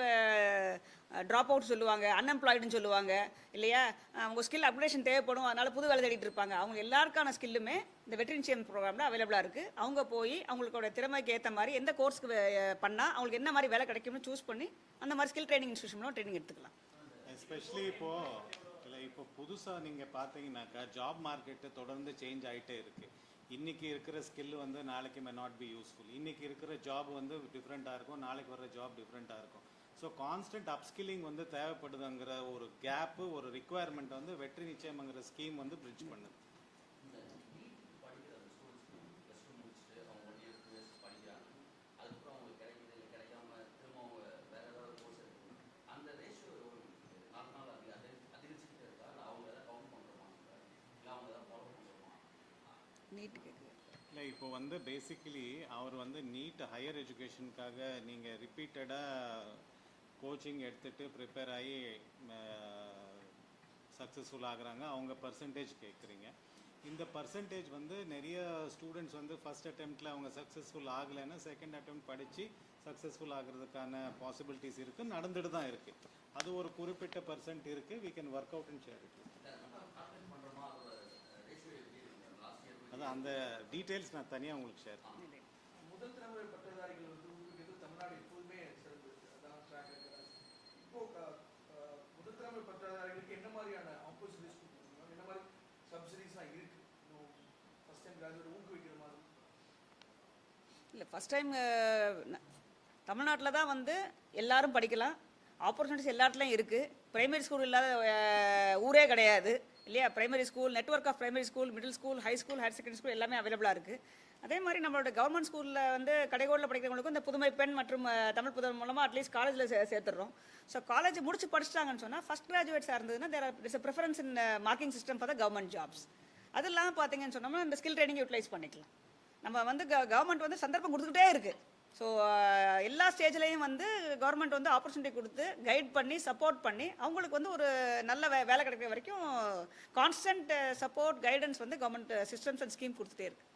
A: ட்ராப் அவுட் சொல்லுவாங்க அன்எம்ப்ளாய்டுன்னு சொல்லுவாங்க இல்லையா? அவங்க ஸ்கில் அப்டேஷன் தேவைப்படும் அதனால் புது வேலை தேடிட்டு இருப்பாங்க. அவங்க எல்லாருக்கான ஸ்கில்லுமே இந்த வெட்ரின்சியம் ப்ரோக்ராமில் அவைலபிளாக இருக்குது அவங்க போய் அவங்களோட திறமைக்கு ஏற்ற மாதிரி எந்த கோர்ஸ்க்கு பண்ணால் அவங்களுக்கு என்ன மாதிரி வேலை கிடைக்கும்னு சூஸ் பண்ணி அந்த மாதிரி ஸ்கில் ட்ரைனிங் இன்ஸ்டியூஷனும் ட்ரைனிங் எடுத்துக்கலாம்.
E: எஸ்பெஷலி இப்போ இல்லை இப்போ புதுசாக நீங்கள் பார்த்தீங்கன்னாக்கா ஜாப் மார்க்கெட்டு தொடர்ந்து சேஞ்ச் ஆகிட்டே இருக்குது இன்றைக்கி இருக்கிற ஸ்கில் வந்து நாளைக்கு மே நாட் பி யூஸ்ஃபுல் இன்றைக்கி இருக்கிற ஜாப் வந்து டிஃப்ரெண்ட்டாக இருக்கும். நாளைக்கு வர ஜாப் டிஃப்ரெண்ட்டாக இருக்கும். ஸோ கான்ஸ்டன்ட் அப்ஸ்கில்லிங் வந்து தேவைப்படுதுங்கிற ஒரு கேப்பு ஒரு ரிக்குவயர்மெண்ட் வந்து வெற்றி நிச்சயம்ங்கிற ஸ்கீம் வந்து பிரிட்ஜ் பண்ணுது
H: இந்த நீட் படிக்கிற அந்த ஸ்டூடெண்ட்ஸ்க்கு ப்ளஸ் டூ முடிச்சுட்டு அவங்க ஒன் இயர் டூ இயர்ஸ் படிக்கிறாங்க அதுக்கப்புறம் அவங்களுக்கு கிடைக்குது இல்லை கிடைக்காம திரும்ப அவங்க வேற ஏதாவது கோர்ஸ் எடுக்கணும் அந்த ரேஷியோ எவ்வளோ நாலு நாள் அதிக அதிக அதிகரிச்சுக்கிட்டே இருக்கா இல்லை அவங்க எதாவது கவுண்ட் பண்ணுறோமா இல்லை அவங்க எதாவது ஃபாலோ பண்ணுறோமா
A: நீட் கேட்குது
E: இல்லை இப்போ வந்து பேசிக்கலி அவர் வந்து நீட் ஹையர் எஜுகேஷனுக்காக நீங்கள் ரிப்பீட்டடாக கோச்சிங் எடுத்துகிட்டு ப்ரிப்பேர் ஆகி சக்ஸஸ்ஃபுல் ஆகுறாங்க. அவங்க பர்சன்டேஜ் கேட்குறீங்க இந்த பர்சன்டேஜ் வந்து நிறைய ஸ்டூடெண்ட்ஸ் வந்து ஃபர்ஸ்ட் அட்டெம்ப்டில் அவங்க சக்ஸஸ்ஃபுல் ஆகலைன்னா செகண்ட் அட்டெம்ப்ட் படித்து சக்ஸஸ்ஃபுல் ஆகிறதுக்கான பாசிபிலிட்டிஸ் இருக்குது நடந்துட்டு தான் இருக்குது அது ஒரு குறிப்பிட்ட பர்சன்ட் இருக்குது we can work out and share it
H: இல்லை நம்ம கால்குலேட் பண்ணுறோமா அதோட ரேஷியோ எப்படி இருக்கு லாஸ்ட் இயர்
E: அதான் அந்த டீட்டெயில்ஸ் நான் தனியாக உங்களுக்கு ஷேர்
B: முதல் தலைமுறை பட்டதாரிகள் வந்து ஊக்குவிக்கிறது தமிழ்நாடு எப்போதுமே சிறப்பு அதான் ட்ராக் இப்போ முதல் தலைமுறை பட்டதாரிகளுக்கு என்ன மாதிரியான ஆப்பர்ச்சுனிட்டிஸ் என்ன மாதிரி சப்சிடிஸ்லாம் இருக்கு? இன்னும் ஃபர்ஸ்ட் டைம் கிராஜுவேட் ஊக்குவிக்கிற மாதிரி.
A: இல்லை ஃபஸ்ட் டைம் தமிழ்நாட்டில் தான் வந்து எல்லாரும் படிக்கலாம். ஆப்பர்ச்சுனிட்டிஸ் எல்லா இடத்துலையும் இருக்குது பிரைமரி ஸ்கூல் இல்லாத ஊரே கிடையாது. இல்லையா? Primary school network of primary school middle school high school higher secondary school எல்லாமே அவைலபிளாக இருக்குது அதே மாதிரி நம்மளோட கவர்மெண்ட் ஸ்கூலில் வந்து கடைகோடில் படிக்கிறவங்களுக்கும் இந்த புதுமை பெண் மற்றும் தமிழ் புதன் மூலமாக அட்லீஸ்ட் காலேஜில் சே சேர்த்துடுறோம். ஸோ காலேஜ் முடிச்சு படிச்சிட்டாங்கன்னு சொன்னால் ஃபஸ்ட் கிராஜுவேட்ஸாக இருந்ததுன்னா there it's preference in marking system for the government jobs அது இல்லாமல் பார்த்தீங்கன்னு சொன்னோம்னா இந்த ஸ்கில் ட்ரைனிங் யூட்டிலைஸ் பண்ணிக்கலாம். நம்ம வந்து கவர்மெண்ட் வந்து சந்தர்ப்பம் கொடுத்துக்கிட்டே இருக்குது ஸோ uh, எல்லா ஸ்டேஜ்லேயும் வந்து கவர்மெண்ட் வந்து ஆப்பர்ச்சுனிட்டி கொடுத்து கைட் பண்ணி சப்போர்ட் பண்ணி அவங்களுக்கு வந்து ஒரு நல்ல வே வேலை கிடைக்கிற வரைக்கும் கான்ஸ்டன்ட் சப்போர்ட் கைடன்ஸ் வந்து கவர்மெண்ட் சிஸ்டம்ஸ் அண்ட் ஸ்கீம் கொடுத்துட்டே இருக்கு.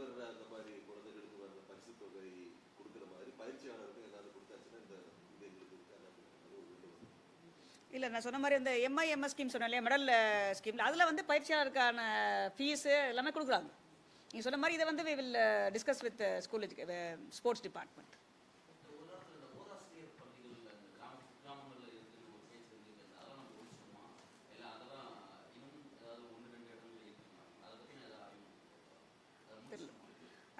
I: வர்ற அந்த மாதிரி குழந்தைகளுக்கு வர்ற பரிசு தொகை கொடுக்குற மாதிரி பயிற்சியாளருக்கு ஏதாவது கொடுத்தாச்சுன்னா இந்த இது எங்களுக்கு
A: இல்லை நான் சொன்ன மாதிரி இந்த எம்ஐஎம்எஸ் ஸ்கீம் சொன்னேன் இல்லையா மெடல் ஸ்கீம் அதில் வந்து பயிற்சியாளருக்கான ஃபீஸு எல்லாமே கொடுக்குறாங்க. நீங்கள் சொன்ன மாதிரி இதை வந்து we will discuss with school sports department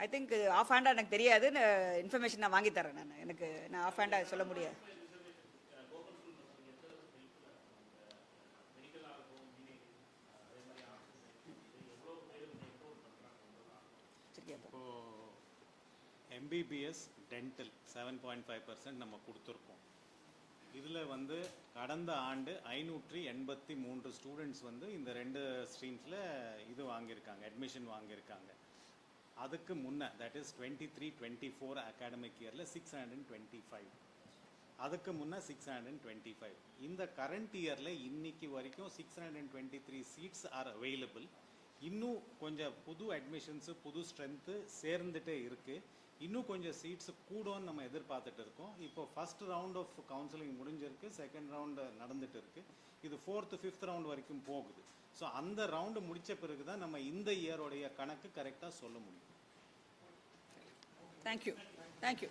A: I think off ஹேண்டாக எனக்கு தெரியாது இன்ஃபர்மேஷன் uh, நான் வாங்கி தரேன் நான். எனக்கு நான் ஆஃப் ஹேண்டாக சொல்ல முடியாது.
E: இப்போ MBBS dental seven point five percent நம்ம கொடுத்துருக்கோம். இதில் வந்து கடந்த ஆண்டு ஐநூற்றி எண்பத்தி மூன்று ஸ்டூடெண்ட்ஸ் வந்து இந்த ரெண்டு ஸ்ட்ரீம்ஸில் இது வாங்கியிருக்காங்க அட்மிஷன் வாங்கியிருக்காங்க. அதுக்கு முன்னே that is twenty three twenty four academic இயரில் சிக்ஸ் ஹண்ட்ரட் டுவெண்ட்டி ஃபைவ் அதுக்கு முன்னே six hundred and twenty five இந்த கரண்ட் இயரில் இன்னைக்கு வரைக்கும் six hundred and twenty three seats are available இன்னும் கொஞ்சம் புது அட்மிஷன்ஸு புது ஸ்ட்ரென்த்து சேர்ந்துட்டே இருக்குது இன்னும் கொஞ்சம் சீட்ஸ் கூடும்னு நம்ம எதிர்பார்த்துட்டு இருக்கோம். இப்போ ஃபர்ஸ்ட் ரவுண்ட் ஆஃப் கவுன்சிலிங் முடிஞ்சிருக்கு செகண்ட் ரவுண்டு நடந்துட்டு இருக்குது இது ஃபோர்த்து ஃபிஃப்த் ரவுண்ட் வரைக்கும் போகுது. ஸோ அந்த ரவுண்டு முடித்த பிறகு தான் நம்ம இந்த இயருடைய கணக்கு கரெக்டாக சொல்ல முடியும்.
A: Thank you thank you